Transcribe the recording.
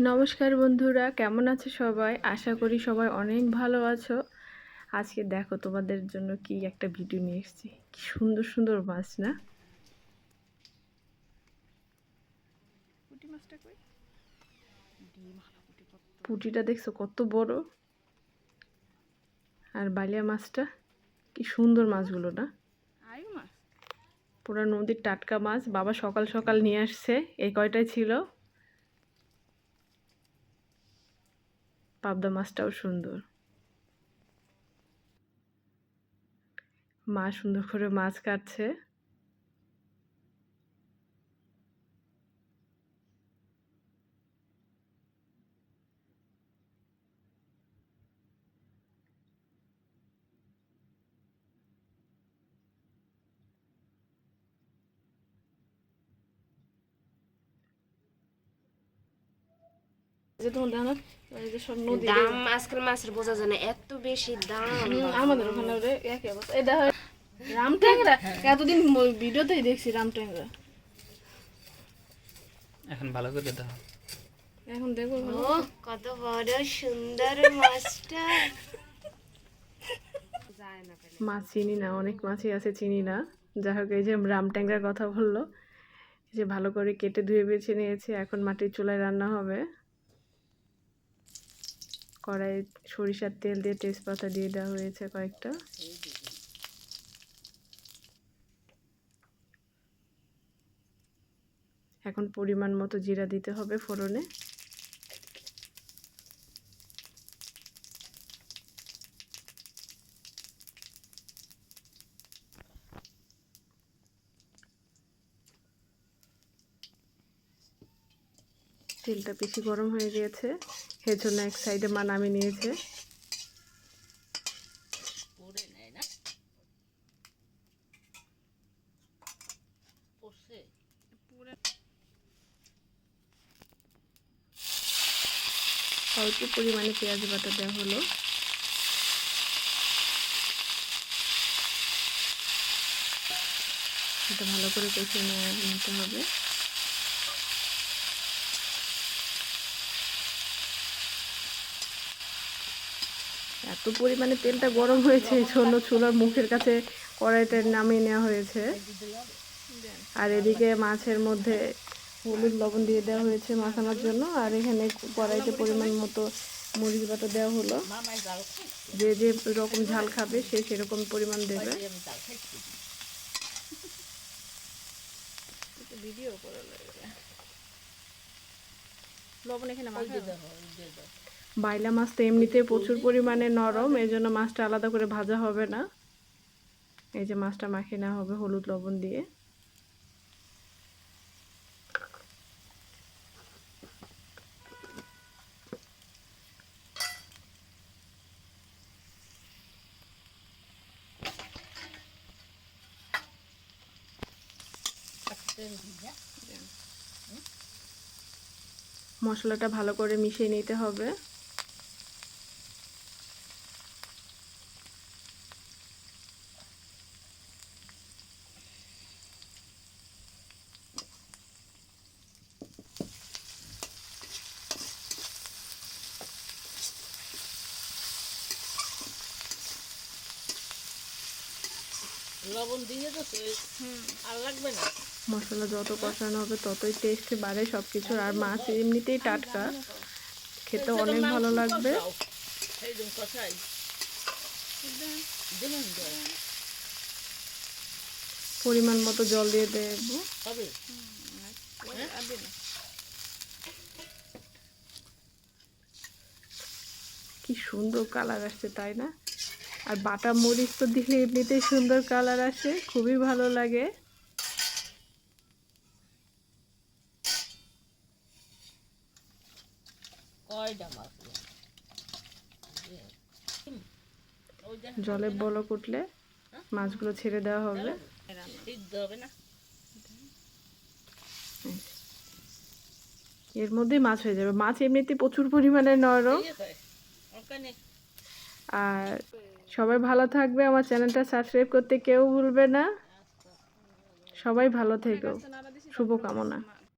নমস্কার বন্ধুরা, কেমন আছো সবাই? আশা করি সবাই অনেক ভালো আছো। আজকে দেখো তোমাদের জন্য কি একটা ভিডিও নিয়ে এসেছি। কি সুন্দর সুন্দর মাছ, না? পুঁটিটা দেখছ কত বড়? আর বালিয়া মাছটা, কি সুন্দর মাছগুলো, না? পুরো নদীর টাটকা মাছ। বাবা সকাল সকাল নিয়ে আসছে। এই কয়টাই ছিল? পাবদা মাছটাও সুন্দর। মা সুন্দর করে মাছ কাটছে। যে তোমার দানা এই যে সব নদী দাম আজকাল মাছের বোঝা যায় না এত বেশি দাম। আমাদের ওখানে ওরে একই অবস্থা। এটা হয় রাম ট্যাংরা এতদিন ম- ভিডিওতেই দেখছি রাম ট্যাংরা এখন ভালো করে দাও। এখন দেখো। ও কত বড় সুন্দর মাছটা। যায় না পেলে মাছ চিনি না অনেক মাছই আছে চিনি না। যাই হোক এই যে রাম ট্যাংরার কথা বলল। এই যে ভালো করে কেটে ধুয়ে বেছে নিয়েছে এখন মাটির চুলায় রান্না হবে। কড়াই সরিষার তেল দিয়ে তেজপাতা দিয়ে দেওয়া হয়েছে কয়েকটা। এখন পরিমাণ মতো জিরা দিতে হবে ফোড়নে। তেলটা বেশি গরম হয়ে গিয়েছে। এর জন্য এক সাইডে মা নামিয়ে নিয়েছে। অল্প পরিমাণে পেঁয়াজ বাটা দেওয়া হলো। এটা ভালো করে কষিয়ে নিতে হবে। এত পরিমাণে তেলটা গরম হয়েছে এই জন্য চুলার মুখের কাছে কড়াইটা নামিয়ে নেওয়া হয়েছে। আর এদিকে মাছের মধ্যে হলুদ লবণ দিয়ে দেওয়া হয়েছে মাখানোর জন্য আর এখানে কড়াইতে পরিমাণ মতো মরিচ বাটা দেওয়া হলো। যে যে রকম ঝাল খাবে সে সেরকম পরিমাণ দেবে। ভিডিও করে লবণ এখানে বাইলা মাছ তো এমনিতে প্রচুর পরিমাণে নরম এই জন্য মাছটা আলাদা করে ভাজা হবে না। এই যে মাছটা মাখিয়ে নেওয়া হবে হলুদ লবণ দিয়ে। মশলাটা ভালো করে মিশিয়ে নিতে হবে। লবণ দিয়ে তো আর লাগবে না। মশলা যত কষানো হবে ততই টেস্ট বাড়ে সব কিছুর আর মাছ এমনিতেই টাটকা। খেতে অনেক ভালো লাগবে। জল পরিমাণ মতো জল দিয়ে দেবো কি সুন্দর কালার আসছে তাই না? আর বাটা মরিচ তো দিলে এমনিতেই সুন্দর কালার আসে খুবই ভালো লাগে। জলে বলক উঠলে মাছগুলো ছেড়ে দেওয়া হবে। না এর মধ্যেই মাছ হয়ে যাবে। মাছ এমনিতে প্রচুর পরিমাণে নরম। আর সবাই ভালো থাকবে। আমার চ্যানেলটা সাবস্ক্রাইব করতে কেউ ভুলবে না। সবাই ভালো থেকো। শুভকামনা।